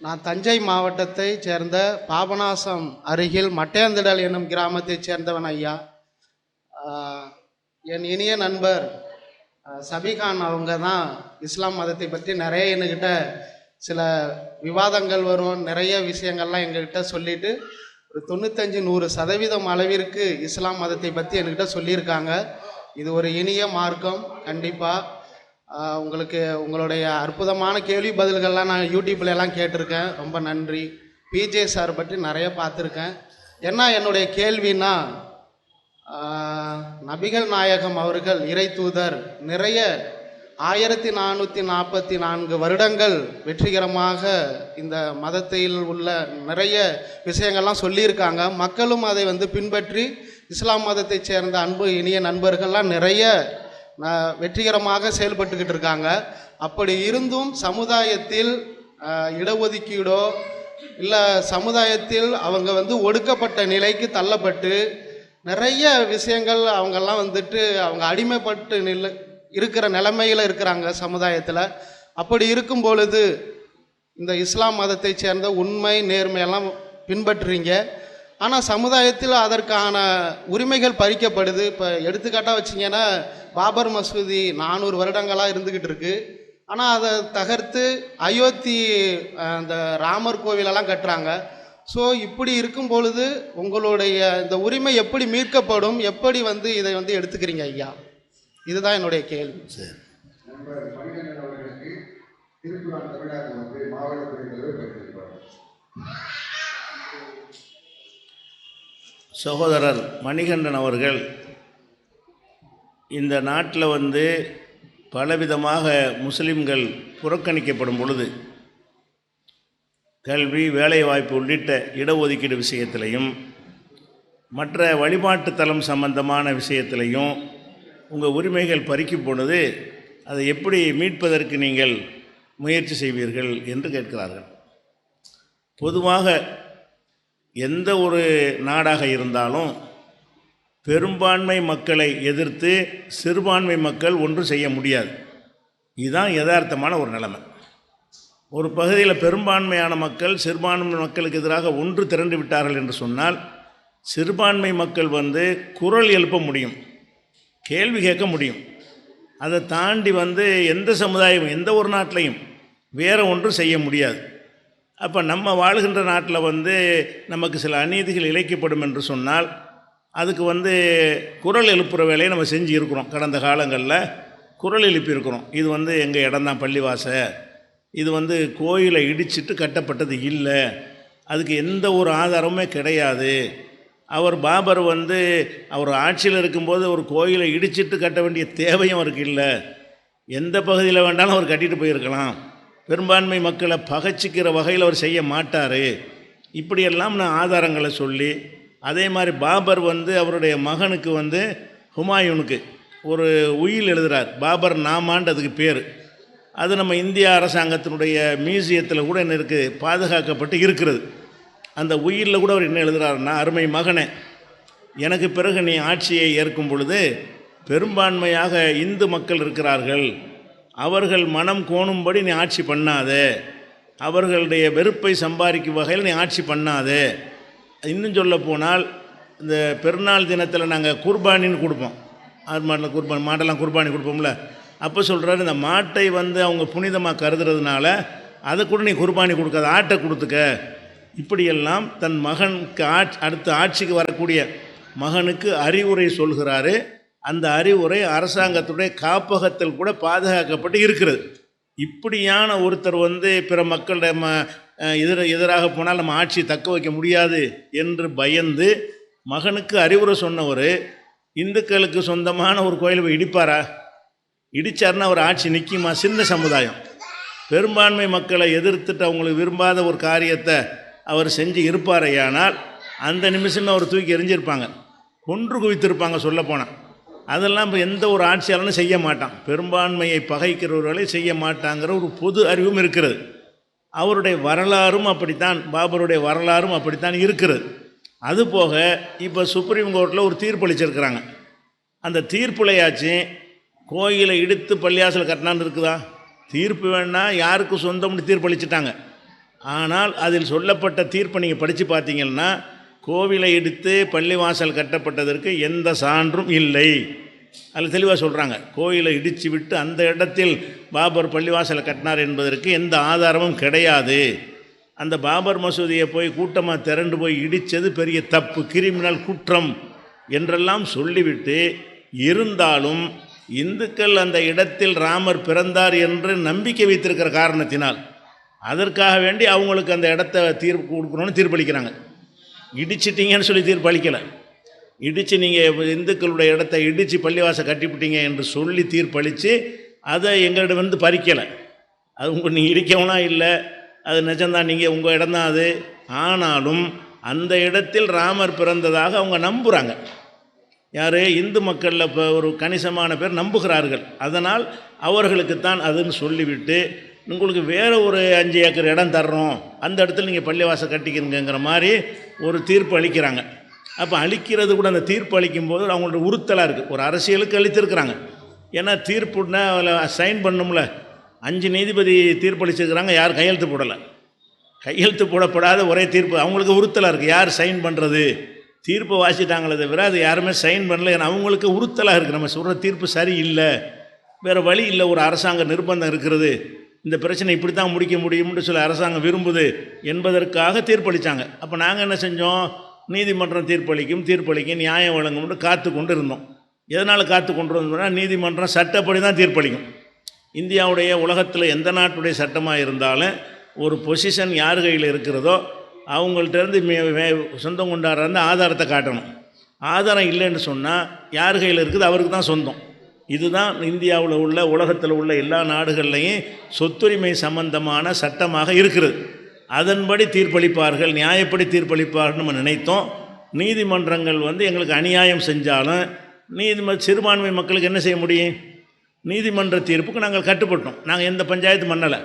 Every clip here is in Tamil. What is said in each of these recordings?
நான் தஞ்சை மாவட்டத்தை சேர்ந்த பாபநாசம் அருகில் மட்டையந்திடல் என்னும் கிராமத்தைச் சேர்ந்தவன் ஐயா. என் இனிய நண்பர் சபிகான் அவங்க தான் இஸ்லாம் மதத்தை பற்றி நிறைய என்கிட்ட சில விவாதங்கள் வரும் நிறைய விஷயங்கள்லாம் எங்ககிட்ட சொல்லிட்டு ஒரு தொண்ணூத்தஞ்சு நூறு சதவீதம் அளவிற்கு இஸ்லாம் மதத்தை பற்றி என்கிட்ட சொல்லியிருக்காங்க. இது ஒரு இனிய மார்க்கம் கண்டிப்பாக உங்களுக்கு உங்களுடைய அற்புதமான கேள்வி பதில்கள்லாம் நான் யூடியூப்ல எல்லாம் கேட்டிருக்கேன். ரொம்ப நன்றி. பிஜே சார் பற்றி நிறைய பார்த்துருக்கேன். என்ன என்னுடைய கேள்வின்னா நபிகள் நாயகம் அவர்கள் இறை தூதர் நிறைய ஆயிரத்தி நானூற்றி நாற்பத்தி நான்கு வருடங்கள் வெற்றிகரமாக இந்த மதத்தில் உள்ள நிறைய விஷயங்கள்லாம் சொல்லியிருக்காங்க. மக்களும் அதை வந்து பின்பற்றி இஸ்லாம் மதத்தைச் சேர்ந்த அன்பு இனிய நண்பர்கள்லாம் நிறைய வெற்றிகரமாக செயல்பட்டுக்கிட்டு இருக்காங்க. அப்படி இருந்தும் சமுதாயத்தில் இடஒதுக்கீடோ இல்லை சமுதாயத்தில் அவங்க வந்து ஒடுக்கப்பட்ட நிலைக்கு தள்ளப்பட்டு நிறைய விஷயங்கள் அவங்கெல்லாம் வந்துட்டு அவங்க அடிமைப்பட்டு நில இருக்கிற நிலைமையில் இருக்கிறாங்க சமுதாயத்தில். அப்படி இருக்கும் பொழுது இந்த இஸ்லாம் மதத்தை சேர்ந்த உண்மை நேர்மையெல்லாம் பின்பற்றுறீங்க. ஆனால் சமுதாயத்தில் அதற்கான உரிமைகள் பறிக்கப்படுது. இப்போ எடுத்துக்காட்டாக வச்சிங்கன்னா பாபர் மசூதி நானூறு வருடங்களாக இருந்துக்கிட்டு இருக்குது ஆனால் அதை தகர்த்து அயோத்தி அந்த ராமர் கோவிலெல்லாம் கட்டுறாங்க. ஸோ இப்படி இருக்கும் பொழுது உங்களுடைய இந்த உரிமை எப்படி மீட்கப்படும்? எப்படி வந்து இதை வந்து எடுத்துக்கிறீங்க ஐயா? இதுதான் என்னுடைய கேள்வி. சார். வந்து மாவட்ட சகோதரர் மணிகண்டன் அவர்கள் இந்த நாட்டில் வந்து பலவிதமாக முஸ்லிம்கள் புறக்கணிக்கப்படும் பொழுது கல்வி வேலைவாய்ப்பு உள்ளிட்ட இடஒதுக்கீடு விஷயத்திலையும் மற்ற வழிபாட்டு தலம் சம்பந்தமான விஷயத்திலையும் உங்கள் உரிமைகள் பறிக்கும் பொழுது அதை எப்படி மீட்பதற்கு நீங்கள் முயற்சி செய்வீர்கள் என்று கேட்கிறார்கள். பொதுவாக எந்த ஒரு நாடாக இருந்தாலும் பெரும்பான்மை மக்களை எதிர்த்து சிறுபான்மை மக்கள் ஒன்றும் செய்ய முடியாது. இதுதான் யதார்த்தமான ஒரு நிலைமை. ஒரு பகுதியில் பெரும்பான்மையான மக்கள் சிறுபான்மை மக்களுக்கு எதிராக ஒன்று திரண்டு விட்டார்கள் என்று சொன்னால் சிறுபான்மை மக்கள் வந்து குரல் எழுப்ப முடியும் கேள்வி கேட்க முடியும். அதை தாண்டி வந்து எந்த சமுதாயம் எந்த ஒரு நாட்டிலையும் வேறு ஒன்றும் செய்ய முடியாது. அப்போ நம்ம வாழ்கின்ற நாட்டில் வந்து நமக்கு சில அநீதிகள் இழைக்கப்படும் என்று சொன்னால் அதுக்கு வந்து குரல் எழுப்புகிற வேலையை நம்ம செஞ்சு இருக்கிறோம் கடந்த காலங்களில் குரல் எழுப்பியிருக்கிறோம். இது வந்து எங்கள் இடம்தான் பள்ளிவாசை. இது வந்து கோயிலை இடிச்சிட்டு கட்டப்பட்டது இல்லை. அதுக்கு எந்த ஒரு ஆதாரமுமே கிடையாது. அவர் பாபர் வந்து அவர் ஆட்சியில் இருக்கும்போது ஒரு கோயிலை இடிச்சிட்டு கட்ட வேண்டிய தேவையும் அவருக்கு இல்லை. எந்த பகுதியில் வேண்டாலும் அவர் கட்டிட்டு போயிருக்கலாம். பெரும்பான்மை மக்களை பகைச்சிக்கிற வகையில் அவர் செய்ய மாட்டார். இப்படியெல்லாம் நான் ஆதாரங்களை சொல்லி அதே மாதிரி பாபர் வந்து அவருடைய மகனுக்கு வந்து ஹுமாயூனுக்கு ஒரு உயில் எழுதுகிறார் பாபர் நாமான்னு அதுக்கு பேர். அது நம்ம இந்திய அரசாங்கத்தினுடைய மியூசியத்தில் கூட என்ன இருக்குது பாதுகாக்கப்பட்டு இருக்கிறது. அந்த உயிரில் கூட அவர் என்ன எழுதுகிறாருன்னா அருமை மகனே எனக்கு பிறகு நீ ஆட்சியை ஏற்கும் பொழுது பெரும்பான்மையாக இந்து மக்கள் இருக்கிறார்கள். அவர்கள் மனம் கோணும்படி நீ ஆட்சி பண்ணாது. அவர்களுடைய வெறுப்பை சம்பாதிக்கும் வகையில் நீ ஆட்சி பண்ணாது. இன்னும் சொல்ல போனால் இந்த பெருநாள் தினத்தில் நாங்கள் குர்பானின்னு கொடுப்போம். ஆறு மாட்டில் குர்பானி மாட்டெல்லாம் குர்பானி கொடுப்போம்ல. அப்போ சொல்கிறாரு இந்த மாட்டை வந்து அவங்க புனிதமாக கருதுறதுனால அதை கூட நீ குர்பானி கொடுக்காத ஆட்டை கொடுத்துக்க. இப்படியெல்லாம் தன் மகனுக்கு ஆட்சி அடுத்த ஆட்சிக்கு வரக்கூடிய மகனுக்கு அறிவுரை சொல்கிறாரு. அந்த அறிவுரை அரசாங்கத்துடைய காப்பகத்தில் கூட பாதுகாக்கப்பட்டு இருக்கிறது. இப்படியான ஒருத்தர் வந்து பிற மக்களிட ம எதிர எதிராக போனால் நம்ம ஆட்சியை தக்க வைக்க முடியாது என்று பயந்து மகனுக்கு அறிவுரை சொன்னவர் இந்துக்களுக்கு சொந்தமான ஒரு கோயிலை போய் இடிப்பாரா? இடிச்சாருன்னா அவர் ஆட்சி நிற்குமா சின்ன சமுதாயம். பெரும்பான்மை மக்களை எதிர்த்துட்டு அவங்களுக்கு விரும்பாத ஒரு காரியத்தை அவர் செஞ்சு இருப்பாரையானால் அந்த நிமிஷமே அவர் தூக்கி எரிஞ்சிருப்பாங்க. கொன்று குவித்திருப்பாங்க சொல்லப்போனால் அதெல்லாம் இப்போ எந்த ஒரு ஆட்சியாளனும் செய்ய மாட்டான். பெரும்பான்மையை பகைக்கிறவர்களை செய்ய மாட்டாங்கிற ஒரு பொது அறிவும் இருக்கிறது. அவருடைய வரலாறும் அப்படித்தான் பாபருடைய வரலாறும் அப்படித்தான் இருக்கிறது. அதுபோக இப்போ சுப்ரீம் கோர்ட்டில் ஒரு தீர்ப்பு அளிச்சிருக்கிறாங்க. அந்த தீர்ப்புலையாச்சும் கோயிலை இடித்து பள்ளியாசல் கட்டினான்னு இருக்குதா? தீர்ப்பு வேணால் யாருக்கு சொந்தம்னு தீர்ப்பு அளிச்சிட்டாங்க. ஆனால் அதில் சொல்லப்பட்ட தீர்ப்பை நீங்கள் படித்து பார்த்தீங்கன்னா கோவிலை எடுத்து பள்ளிவாசல் கட்டப்பட்டதற்கு எந்த சான்றும் இல்லை. அதில் தெளிவாக சொல்கிறாங்க கோயிலை இடித்து விட்டு அந்த இடத்தில் பாபர் பள்ளிவாசலை கட்டினார் என்பதற்கு எந்த ஆதாரமும் கிடையாது. அந்த பாபர் மசூதியை போய் கூட்டமாக திரண்டு போய் இடித்தது பெரிய தப்பு கிரிமினல் குற்றம் என்றெல்லாம் சொல்லிவிட்டு இருந்தாலும் இந்துக்கள் அந்த இடத்தில் ராமர் பிறந்தார் என்று நம்பிக்கை வைத்திருக்கிற காரணத்தினால் அதற்காக வேண்டி அவங்களுக்கு அந்த இடத்த தீர்ப்பு கொடுக்கணும்னு தீர்ப்பளிக்கிறாங்க. இடிச்சிட்டிங்கன்னு சொல்லி தீர்ப்பளிக்கலை. இடித்து நீங்கள் இந்துக்களுடைய இடத்த இடித்து பள்ளிவாசம் கட்டிவிட்டீங்க என்று சொல்லி தீர்ப்பளித்து அதை எங்களிடம் வந்து பறிக்கலை. அது உங்கள் நீங்கள் இடிக்கவனா இல்லை அது நிஜம்தான் நீங்கள் உங்கள் இடம்தான் அது. ஆனாலும் அந்த இடத்தில் ராமர் பிறந்ததாக அவங்க நம்புகிறாங்க யார்? இந்து மக்களில் இப்போ ஒரு கணிசமான பேர் நம்புகிறார்கள். அதனால் அவர்களுக்குத்தான் அதுன்னு சொல்லிவிட்டு உங்களுக்கு வேறு ஒரு அஞ்சு ஏக்கர் இடம் தர்றோம். அந்த இடத்துல நீங்கள் பள்ளிவாசல் கட்டிக்கிறங்கிற மாதிரி ஒரு தீர்ப்பு அளிக்கிறாங்க. அப்போ அளிக்கிறது கூட அந்த தீர்ப்பு அளிக்கும் போது அவங்களோட உறுத்தலாக இருக்குது ஒரு அரசியலுக்கு அளித்திருக்கிறாங்க. ஏன்னா தீர்ப்புன்னா அதில் சைன் பண்ணும்ல. அஞ்சு நீதிபதி தீர்ப்பு அளிச்சிருக்கிறாங்க யார் கையெழுத்து போடலை. கையெழுத்து போடப்படாத ஒரே தீர்ப்பு. அவங்களுக்கு உறுத்தலாக இருக்குது யார் சைன் பண்ணுறது தீர்ப்பை வாசிட்டாங்களே தவிர அது யாருமே சைன் பண்ணல. ஏன்னா அவங்களுக்கு உறுத்தலாக இருக்குது நம்ம சொல்கிற தீர்ப்பு சரியில்லை. வேறு வழி இல்லை. ஒரு அரசாங்க நிர்பந்தம் இருக்கிறது. இந்த பிரச்சனை இப்படி தான் முடிக்க முடியும்னு சொல்லி அரசாங்கம் விரும்புது என்பதற்காக தீர்ப்பளித்தாங்க அப்போ நாங்கள் என்ன செஞ்சோம்? நீதிமன்றம் தீர்ப்பளிக்கும் தீர்ப்பளிக்கும் நியாயம் வழங்கும்னு காத்து கொண்டு இருந்தோம் எதனால் காத்து கொண்டு இருந்தோம்னா நீதிமன்றம் சட்டப்படி தான் தீர்ப்பளிக்கும். இந்தியாவுடைய உலகத்தில் எந்த நாட்டுடைய சட்டமாக இருந்தாலும் ஒரு பொசிஷன் யார் கையில் இருக்கிறதோ அவங்கள்ட்டேருந்து மே- சொந்தம் கொண்டாடுறது ஆதாரத்தை காட்டணும். ஆதாரம் இல்லைன்னு சொன்னால் யார் கையில் இருக்குது அவருக்கு தான் சொந்தம். இதுதான் இந்தியாவில் உள்ள உலகத்தில் உள்ள எல்லா நாடுகள்லையும் சொத்துரிமை சம்பந்தமான சட்டமாக இருக்கிறது. அதன்படி தீர்ப்பளிப்பார்கள் நியாயப்படி தீர்ப்பளிப்பார்கள் நம்ம நினைத்தோம். நீதிமன்றங்கள் வந்து எங்களுக்கு அநியாயம் செஞ்சாலும் நீதிம சிறுபான்மை மக்களுக்கு என்ன செய்ய முடியும்? நீதிமன்ற தீர்ப்புக்கு நாங்கள் கட்டுப்பட்டோம். நாங்கள் எந்த பஞ்சாயத்து பண்ணலை.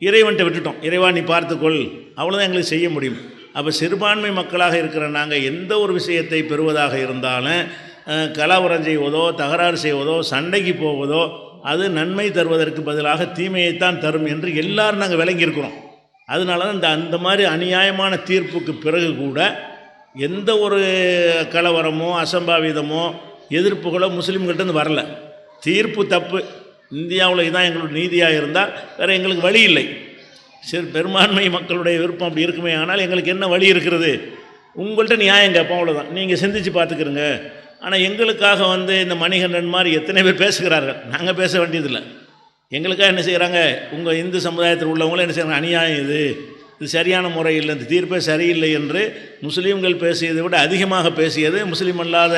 இறைவன்ட்ட விட்டுட்டோம். இறைவா நீ பார்த்துக்கொள். அவ்வளோதான் எங்களுக்கு செய்ய முடியும். அப்போ சிறுபான்மை மக்களாக இருக்கிற நாங்கள் எந்த ஒரு விஷயத்தை பெறுவதாக இருந்தாலும் கலவரம் செய்வதோ தகராறு செய்வதோ சண்டைக்கு போவதோ அது நன்மை தருவதற்கு பதிலாக தீமையைத்தான் தரும் என்று எல்லாரும் நாங்கள் விளங்கியிருக்கிறோம். அதனால தான் இந்த அந்த மாதிரி அநியாயமான தீர்ப்புக்கு பிறகு கூட எந்த ஒரு கலவரமோ அசம்பாவிதமோ எதிர்ப்புகளோ முஸ்லீம்கள்ட்டேருந்து வரல. தீர்ப்பு தப்பு. இந்தியாவில் இதான் எங்களோட நீதியாக இருந்தால் வேறு எங்களுக்கு வழி இல்லை. சரி பெரும்பான்மை மக்களுடைய விருப்பம் அப்படி இருக்குமே ஆனால் எங்களுக்கு என்ன வழி இருக்கிறது? உங்கள்கிட்ட நியாயம் கேட்போம் அவ்வளோதான் நீங்கள் சிந்திச்சு பார்த்துக்கிறங்க. ஆனால் எங்களுக்காக வந்து இந்த மணிகண்டன் மாதிரி எத்தனை பேர் பேசுகிறார்கள்? நாங்கள் பேச வேண்டியதில்லை. எங்களுக்காக என்ன செய்கிறாங்க உங்கள் இந்து சமுதாயத்தில் உள்ளவங்களும் என்ன செய்கிறாங்க அநியாயம் இது. இது சரியான முறை இல்லை. இந்த தீர்ப்பே சரியில்லை என்று முஸ்லீம்கள் பேசியதை விட அதிகமாக பேசியது முஸ்லீம் அல்லாத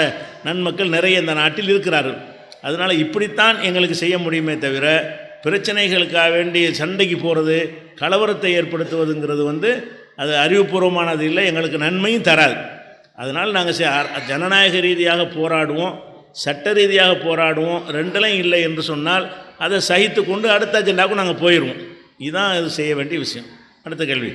நன்மக்கள் நிறைய இந்த நாட்டில் இருக்கிறார்கள். அதனால் இப்படித்தான் எங்களுக்கு செய்ய முடியுமே தவிர பிரச்சனைகளுக்காக வேண்டிய சண்டைக்கு போகிறது கலவரத்தை ஏற்படுத்துவதுங்கிறது வந்து அது அறிவுபூர்வமானது இல்லை. எங்களுக்கு நன்மையும் தராது. அதனால் நாங்கள் ஜனநாயக ரீதியாக போராடுவோம் சட்ட ரீதியாக போராடுவோம் ரெண்டுலையும் இல்லை என்று சொன்னால் அதை சகித்து கொண்டு அடுத்த அஜெண்டாவுக்கு நாங்கள் போயிடுவோம் இதுதான் இது செய்ய வேண்டிய விஷயம். அடுத்த கேள்வி.